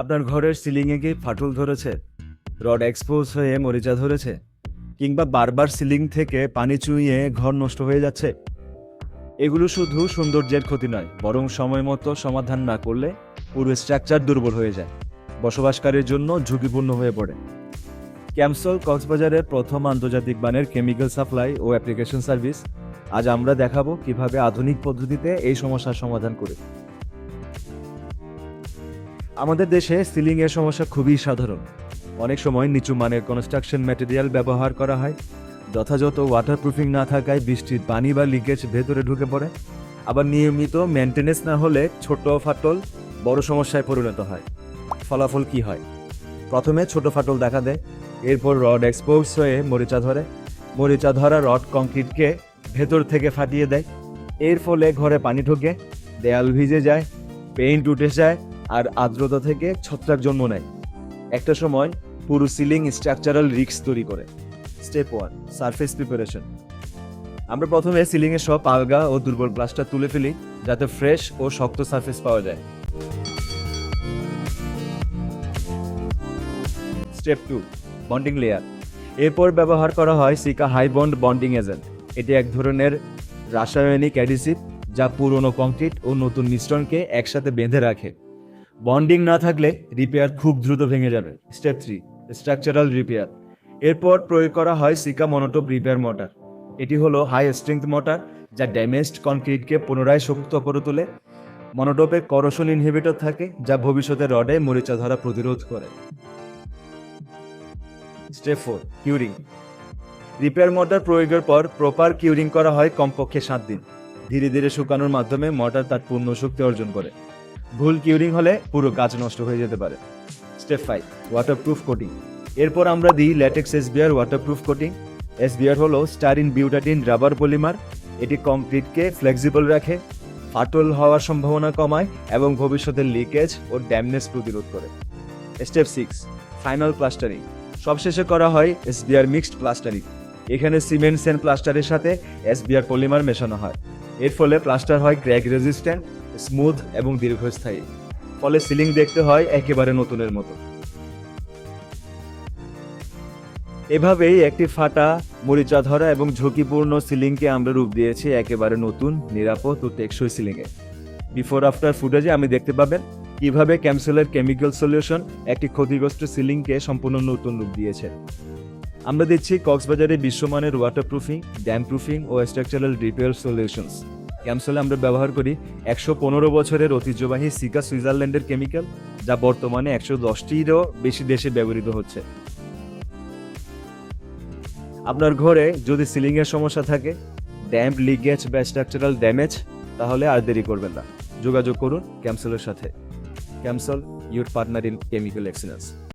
আপনার ঘরের সিলিংয়ে কি ফাটল ধরেছে? রড এক্সপোজ হয়ে মরিচা ধরেছে? কিংবা বারবার সিলিং থেকে পানি চুইয়ে ঘর নষ্ট হয়ে যাচ্ছে? এগুলো শুধু সৌন্দর্যের ক্ষতি নয়, বরং সময় মতো সমাধান না করলে পুরো স্ট্রাকচার দুর্বল হয়ে যায়, বসবাসকারীর জন্য ঝুঁকিপূর্ণ হয়ে পড়ে। ক্যামসল কক্সবাজারের প্রথম আন্তর্জাতিক মানের কেমিক্যাল সাপ্লাই ও অ্যাপ্লিকেশন সার্ভিস। আজ আমরা দেখাবো কীভাবে আধুনিক পদ্ধতিতে এই সমস্যার সমাধান করে। আমাদের দেশে সিলিং এর সমস্যা খুবই সাধারণ। অনেক সময় নিচু মানের কনস্ট্রাকশন ম্যাটেরিয়াল ব্যবহার করা হয়। যথাযথ ওয়াটারপ্রুফিং না থাকায় বৃষ্টির পানি বা লিকেজ ভেতরে ঢুকে পড়ে। আবার নিয়মিত মেনটেনেন্স না হলে ছোট ফাটল বড় সমস্যায় পরিণত হয়। ফলাফল কি হয়? প্রথমে ছোট ফাটল দেখা দেয়, এরপর রড এক্সপোজ হয়ে মরিচা ধরে। মরিচা ধরা রড কংক্রিটকে ভেতর থেকে ফাটিয়ে দেয়। এর ফলে ঘরে পানি ঢুকে, দেয়াল ভিজে যায় পেইন্ট উঠে যায় আর আর্দ্রতা থেকে ছত্রাক জন্ম নেয়। একটা সময় পুরো সিলিং স্ট্রাকচারাল রিক্স তৈরি করে। স্টেপ ওয়ান সারফেস প্রিপারেশন আমরা প্রথমে সিলিং এর সব আলগা ও দুর্বল প্লাস্টার তুলে ফেলি, যাতে ফ্রেশ ও শক্ত সারফেস পাওয়া যায়। স্টেপ টু বন্ডিং লেয়ার এরপর ব্যবহার করা হয় Sika high bond bonding agent এটি এক ধরনের রাসায়নিক অ্যাডিসিভ যা পুরনো কংক্রিট ও নতুন মিশ্রণকে একসাথে বেঁধে রাখে। বন্ডিং না থাকলে রিপেয়ার খুব দ্রুত ভেঙে যাবে। স্টেপ থ্রি স্ট্রাকচারাল রিপেয়ার এরপর প্রয়োগ করা হয় সিকা মনোটোপ রিপেয়ার মোটর এটি হলো হাই স্ট্রেংথ মোটর যা ড্যামেজড কনক্রিটকে পুনরায় শক্ত করে তোলে। মনোটোপে করশন ইনহিবিটর থাকে যা ভবিষ্যতে রডে মরিচা ধরা প্রতিরোধ করে। Step four curing repair mortar প্রয়োগের পর প্রপার কিউরিং করা হয় কমপক্ষে সাত দিন। ধীরে ধীরে শুকানোর মাধ্যমে মোটর তার পূর্ণ শক্তি অর্জন করে। ভুল কিউরিং হলে পুরো কাজ নষ্ট হয়ে যেতে পারে। স্টেপ ফাইভ ওয়াটারপ্রুফ কোটিং এরপর আমরা দিই latex SBR waterproof coating SBR হলো স্টারিন বিউটাটিন রাবার পলিমার এটি কংক্রিটকে ফ্লেক্সিবল রাখে, ফাটল হওয়ার সম্ভাবনা কমায় এবং ভবিষ্যতের লিকেজ ও ড্যামনেস প্রতিরোধ করে। স্টেপ সিক্স ফাইনাল প্লাস্টারিং সবশেষে করা হয় এসবিআর মিক্সড প্লাস্টারিং এখানে সিমেন্ট সেন্ট প্লাস্টারের সাথে এসবিআর পলিমার মেশানো হয়। এর ফলে প্লাস্টার হয় ক্র্যাক রেজিস্ট্যান্ট স্মুথ এবং দীর্ঘস্থায়ী। ফলে সিলিং দেখতে হয় একেবারে নতুনের মতো। এভাবেই একটি ফাটা মরিচা ধরা এবং ঝুঁকিপূর্ণ সিলিংকে আমরা রূপ দিয়েছি একেবারে নতুন, নিরাপদ ও টেকসই সিলিংয়ে বিফোর আফটার ফুটেজে আমি দেখতে পাবেন কীভাবে ক্যামসেলের কেমিক্যাল সলিউশন একটি ক্ষতিগ্রস্ত সিলিংকে সম্পূর্ণ নতুন রূপ দিয়েছে। আমরা দিচ্ছি কক্সবাজারে বিশ্বমানের ওয়াটারপ্রুফিং ড্যাম প্রুফিং ও স্ট্রাকচারাল রিপেয়ার সলিউশনস ক্যামসেলে আমরা ব্যবহার করি একশো পনেরো বছরের ঐতিহ্যবাহী সিকা সুইজারল্যান্ডের কেমিক্যাল, যা বর্তমানে একশো দশটিরও বেশি দেশে ব্যবহৃত হচ্ছে। আপনার ঘরে যদি সিলিং এর সমস্যা থাকে, ড্যাম্প লিকেজ বা স্ট্রাকচারাল ড্যামেজ, তাহলে আর দেরি করবেন না। যোগাযোগ করুন ক্যামসেলের সাথে। ক্যামসেল your partner in chemical excellence